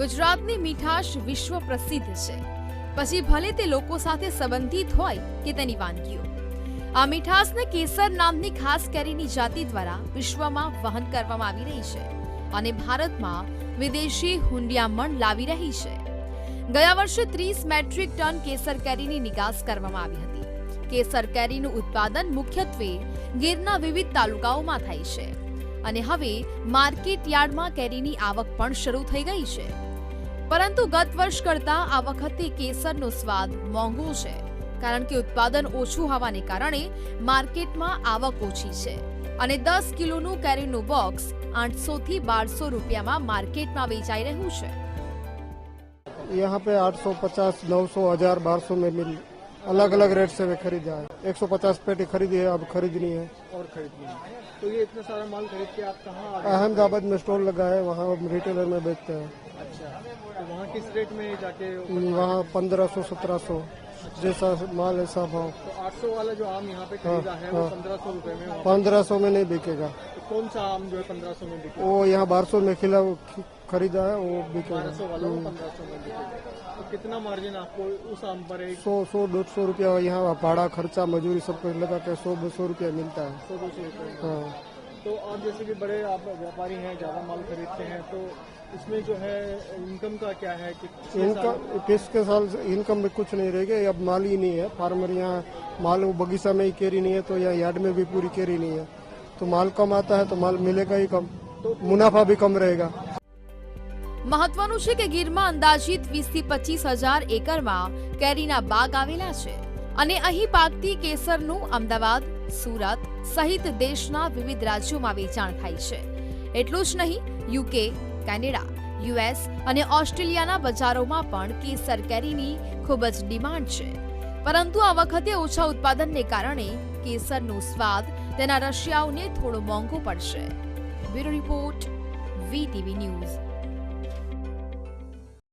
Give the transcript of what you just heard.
ગુજરાતની મીઠાશ વિશ્વ પ્રસિદ્ધ છે. પછી ભલે તે લોકો સાથે સંબંધિત હોય કે તેની વાનગીઓ. આ મીઠાશને કેસર નામની ખાસ કેરીની જાતિ દ્વારા વિશ્વમાં વહન કરવામાં આવી રહી છે અને ભારતમાં વિદેશી હુંડિયામણ લાવી રહી છે. ગયા વર્ષે ત્રીસ મેટ્રિક ટન કેસર કેરીની નિકાસ કરવામાં આવી હતી. કેસર કેરીનું ઉત્પાદન મુખ્યત્વે ગીરના વિવિધ તાલુકાઓમાં થાય છે. અને હવે માર્કેટ યાર્ડમાં કેરીની આવક પણ શરૂ થઈ ગઈ છે. પરંતુ ગત વર્ષ કરતાં આ વખતે કેસરનો સ્વાદ મોંઘો છે કારણ કે ઉત્પાદન ઓછું હોવાને કારણે માર્કેટમાં આવક ઓછી છે અને દસ કિલોનું કેરીનું બોક્સ આઠસો થી બારસો રૂપિયામાં માર્કેટમાં વેચાઈ રહ્યું છે यहाँ पे 850, 900, हजार बारह सौ में मिल अलग अलग रेट से वे खरीदा है 150 पेटी खरीदी है अब खरीदनी है और खरीदनी है तो ये इतना सारा माल खरीद के आप कहाँ आ गए अहमदाबाद में स्टॉल लगा है वहाँ हम रिटेलर में बेचते हैं अच्छा। तो वहाँ किस रेट में जाके वहाँ पंद्रह सौ सत्रह सौ जैसा माल ऐसा भाव तो 800 वाला जो आम यहाँ पे खरीदा है वो हाँ। पंद्रह सौ रुपये में पंद्रह सौ में नहीं बिकेगा। तो कौन सा आम जो है पंद्रह सौ में बिके वो यहाँ बारह सौ में खिला खरीदा है वो बारह बिकेगा सौ वाला वो पंद्रह सौ में बिकेगा। तो कितना मार्जिन आपको उस आम पर सौ सौ दो सौ रुपया यहाँ भाड़ा खर्चा मजदूरी सब कुछ लगा के सौ दो सौ रूपया मिलता है। सौ दो सौ रुपये। हाँ। आप जैसे कि बड़े आप व्यापारी हैं ज़्यादा माल खरीदते हैं तो इसमें जो है इनकम का क्या है कि कितने इनकम साल- पिछले साल से इनकम में कुछ नहीं रहेगा अब माल ही नहीं है फार्मर यहाँ माल वो बगीचा में ही केरी नहीं है तो यहाँ यार्ड में भी पूरी केरी नहीं है तो माल कम आता है तो माल मिलेगा ही कम तो मुनाफा भी कम रहेगा મહત્વનું છે કે ગીરમાં અંદાજિત વીસ થી પચીસ હજાર એકરમાં કેરીના બાગ આવેલા છે અને અહીં પાકતી કેસરનું અમદાવાદ સુરત સહિત દેશના વિવિધ રાજ્યોમાં વેચાણ થાય છે. એટલું જ નહીં, યુકે, કેનેડા, યુએસ અને ઓસ્ટ્રેલિયાના બજારોમાં પણ કેસર કેરીની ખૂબ જ ડિમાન્ડ છે. પરંતુ આ વખતે ઓછા ઉત્પાદનને કારણે કેસરનો સ્વાદ તેના રશિયાઓને થોડો મોંઘો પડશે. Bureau report, VTV news.